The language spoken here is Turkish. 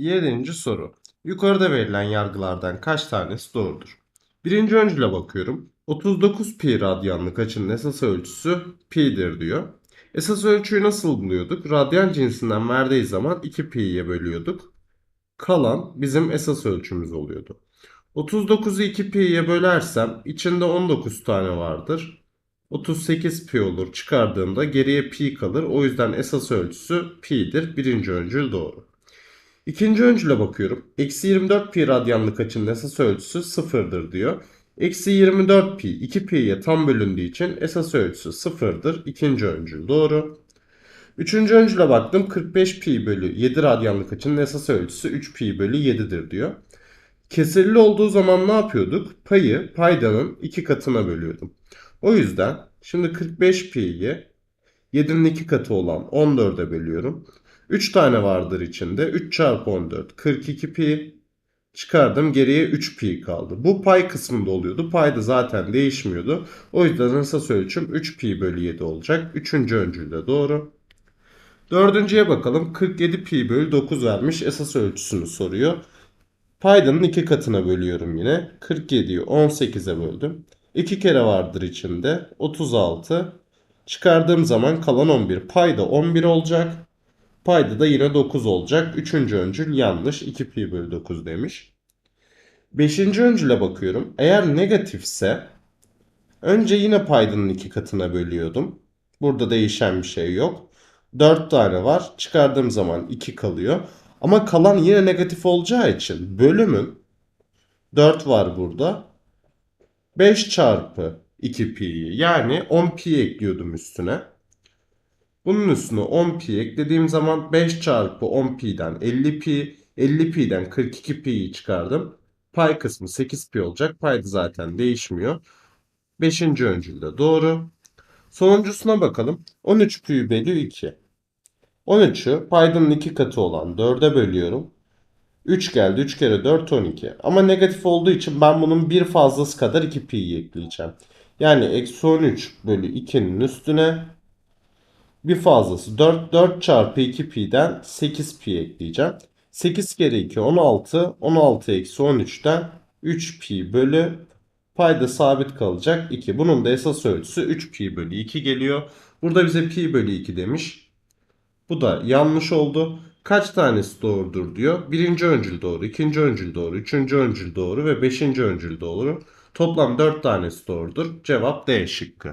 Yedinci soru. Yukarıda verilen yargılardan kaç tanesi doğrudur? Birinci öncüle bakıyorum. 39 pi radyanlık açının esas ölçüsü pi'dir diyor. Esas ölçüyü nasıl buluyorduk? Radyan cinsinden verdiği zaman 2 pi'ye bölüyorduk. Kalan bizim esas ölçümüz oluyordu. 39'u 2 pi'ye bölersem içinde 19 tane vardır. 38 pi olur. Çıkardığımda geriye pi kalır. O yüzden esas ölçüsü pi'dir. Birinci öncül doğru. İkinci öncüle bakıyorum. Eksi 24 pi radyanlık açının esas ölçüsü sıfırdır diyor. Eksi 24 pi 2 pi'ye tam bölündüğü için esas ölçüsü sıfırdır. İkinci öncül doğru. Üçüncü öncüle baktım. 45 pi bölü 7 radyanlık açının esas ölçüsü 3 pi bölü 7'dir diyor. Kesirli olduğu zaman ne yapıyorduk? Payı paydanın iki katına bölüyordum. O yüzden şimdi 45 pi'yi 7'nin iki katı olan 14'e bölüyorum. 3 tane vardır içinde. 3 çarpı 14 42 pi. Çıkardım geriye 3 pi kaldı. Bu pay kısmında oluyordu. Pay da zaten değişmiyordu. O yüzden esas ölçüm 3 pi bölü 7 olacak. Üçüncü öncül de doğru. Dördüncüye bakalım. 47 pi bölü 9 vermiş. Esas ölçüsünü soruyor. Paydanın iki katına bölüyorum yine. 47'yi 18'e böldüm. 2 kere vardır içinde. 36. Çıkardığım zaman kalan 11. Payda 11 olacak. Payda da yine 9 olacak. Üçüncü öncül yanlış. 2 pi bölü 9 demiş. Beşinci öncüle bakıyorum. Eğer negatifse önce yine paydanın iki katına bölüyordum. Burada değişen bir şey yok. 4 tane var. Çıkardığım zaman 2 kalıyor. Ama kalan yine negatif olacağı için bölümün 4 var burada. 5 çarpı 2 pi'yi yani 10 pi ekliyordum üstüne. Bunun üstüne 10 pi eklediğim zaman 5 çarpı 10 pi'den 50 pi, 50 pi'den 42 pi'yi çıkardım. Pay kısmı 8 pi olacak. Pay da zaten değişmiyor. 5. öncülde doğru. Sonuncusuna bakalım. 13 pi bölü 2. 13'ü paydanın 2 katı olan 4'e bölüyorum. 3 geldi. 3 kere 4 12. Ama negatif olduğu için ben bunun bir fazlası kadar 2 pi'yi ekleyeceğim. Yani eksi 13 bölü 2'nin üstüne bir fazlası 4. 4 çarpı 2 pi'den 8 pi ekleyeceğim. 8 kere 2 16. 16 eksi 13'ten 3 pi bölü payda sabit kalacak 2. Bunun da esas ölçüsü 3 pi bölü 2 geliyor. Burada bize pi bölü 2 demiş. Bu da yanlış oldu. Kaç tanesi doğrudur diyor. Birinci öncül doğru, ikinci öncül doğru, üçüncü öncül doğru ve beşinci öncül doğru. Toplam 4 tanesi doğrudur. Cevap D şıkkı.